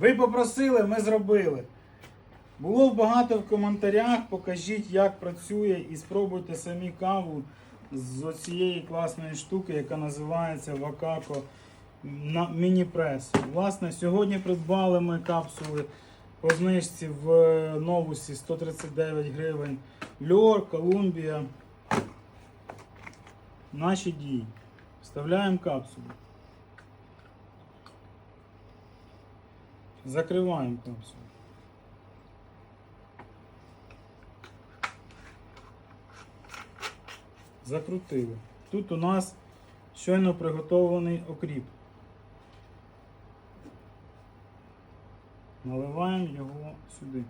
Ви попросили, ми зробили. Було багато в коментарях. Покажіть, як працює, і спробуйте самі каву з цієї класної штуки, яка називається Вакако на міні-прес. Власне, сьогодні придбали ми капсули по знижці в новусі 139 гривень. Льор, Колумбія. Наші дії. Вставляємо капсулу. Закриваємо капсулу. Закрутили. Тут у нас щойно приготовлений окріп. Наливаємо його сюди.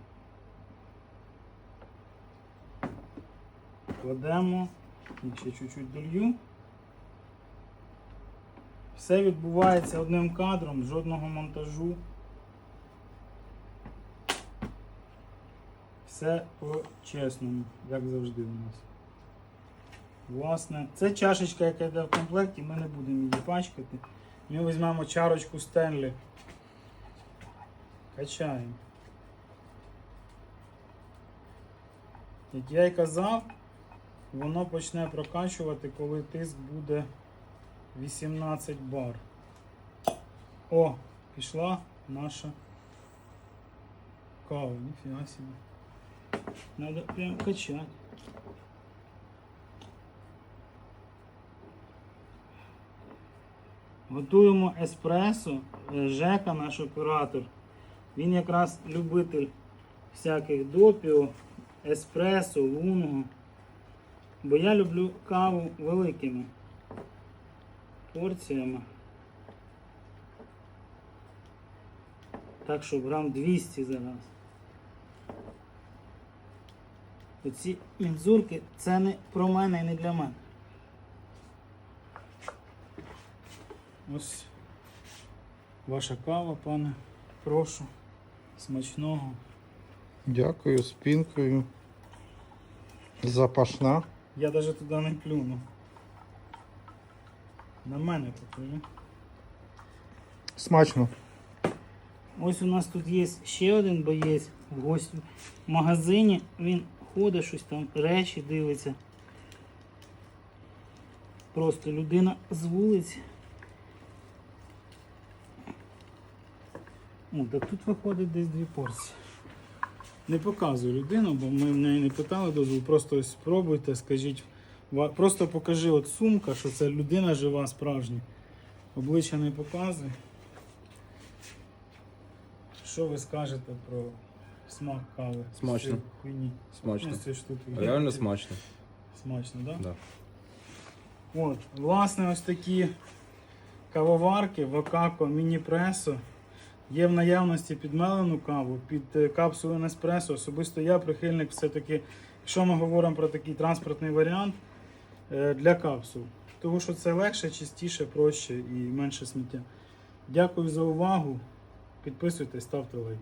Кладемо, і ще чуть-чуть долью. Все відбувається одним кадром, жодного монтажу. Все по-чесному, як завжди у нас. Власне, це чашечка, яка йде в комплекті, ми не будемо її пачкати. Ми візьмемо чарочку Стенлі. Качаємо. Як я й казав, воно почне прокачувати, коли тиск буде 18 бар. О, пішла наша кава, ніфіга собі. Надо прям качати. Готуємо еспресо. Е, Жека, наш оператор. Він якраз любитель всяких допіо, еспресо, лунго. Бо я люблю каву великими порціями. Так що грам 200 зараз. Оці мензурки це не про мене і не для мене. Ось ваша кава, пане. Прошу. Смачного. Дякую, спінкою. Запашна. Я навіть туди не плюну. На мене покажи. Смачно. Ось у нас тут є ще один боєць в гості в магазині. Він ходить, щось там, речі дивиться. Просто людина з вулиці. О, так тут виходить десь дві порції. Не показую людину, бо ми в неї не питали дозволу. Просто ось спробуйте, скажіть. Просто покажи от сумка, що це людина жива, справжня. Обличчя не показуй. Що ви скажете про смак кави? Смачно. з хуйні? Смачно. Ну, з цієї штуки. Реально смачно. Смачно, так? Да? Да. От, власне, ось такі кавоварки Вакако Міні-Пресо. Є в наявності підмелену каву під е, капсулу Неспресо. Особисто я прихильник все-таки, якщо ми говоримо про такий транспортний варіант е, для капсул. Тому що це легше, чистіше, проще і менше сміття. Дякую за увагу. Підписуйтесь, ставте лайки.